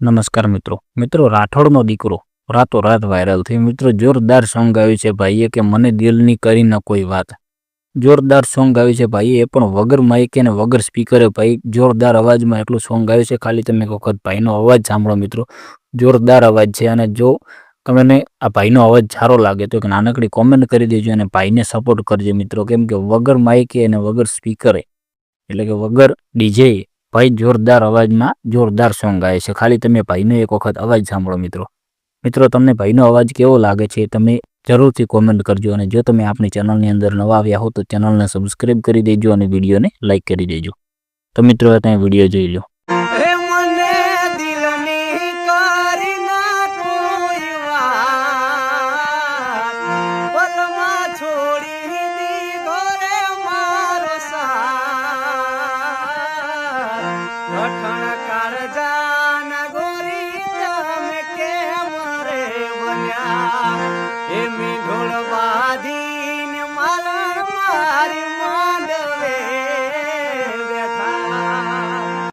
નમસ્કાર મિત્રો. મિત્રો, રાઠોડનો દીકરો રાતોરાત વાયરલ થઈ મિત્રો, જોરદાર સોંગ આવ્યું છે ભાઈએ કે મને દિલની કરી ન કોઈ વાત. જોરદાર સોંગ આવ્યું છે ભાઈ એ પણ વગર માઇકે અને વગર સ્પીકરે ભાઈ જોરદાર અવાજમાં એટલું સોંગ આવ્યું છે. ખાલી તમે એક વખત ભાઈનો અવાજ સાંભળો મિત્રો. જોરદાર અવાજ છે અને જો તમને આ ભાઈનો અવાજ સારો લાગે તો એક નાનકડી કોમેન્ટ કરી દેજો અને ભાઈને સપોર્ટ કરજો મિત્રો. કેમ કે વગર માઇકે અને વગર સ્પીકરે એટલે કે વગર ડીજે ભાઈ જોરદાર અવાજમાં જોરદાર સોંગ ગાય છે. ખાલી તમે ભાઈનો એક વખત અવાજ સાંભળો મિત્રો. મિત્રો, તમને ભાઈનો અવાજ કેવો લાગે છે તમે જરૂરથી કોમેન્ટ કરજો અને જો તમે આપણી ચેનલની અંદર નવા આવ્યા હો તો ચેનલને સબસ્ક્રાઈબ કરી દેજો અને વિડીયોને લાઇક કરી દેજો. તો મિત્રો ત્યાં વીડિયો જોઈ લો. અઠણ કાળજાના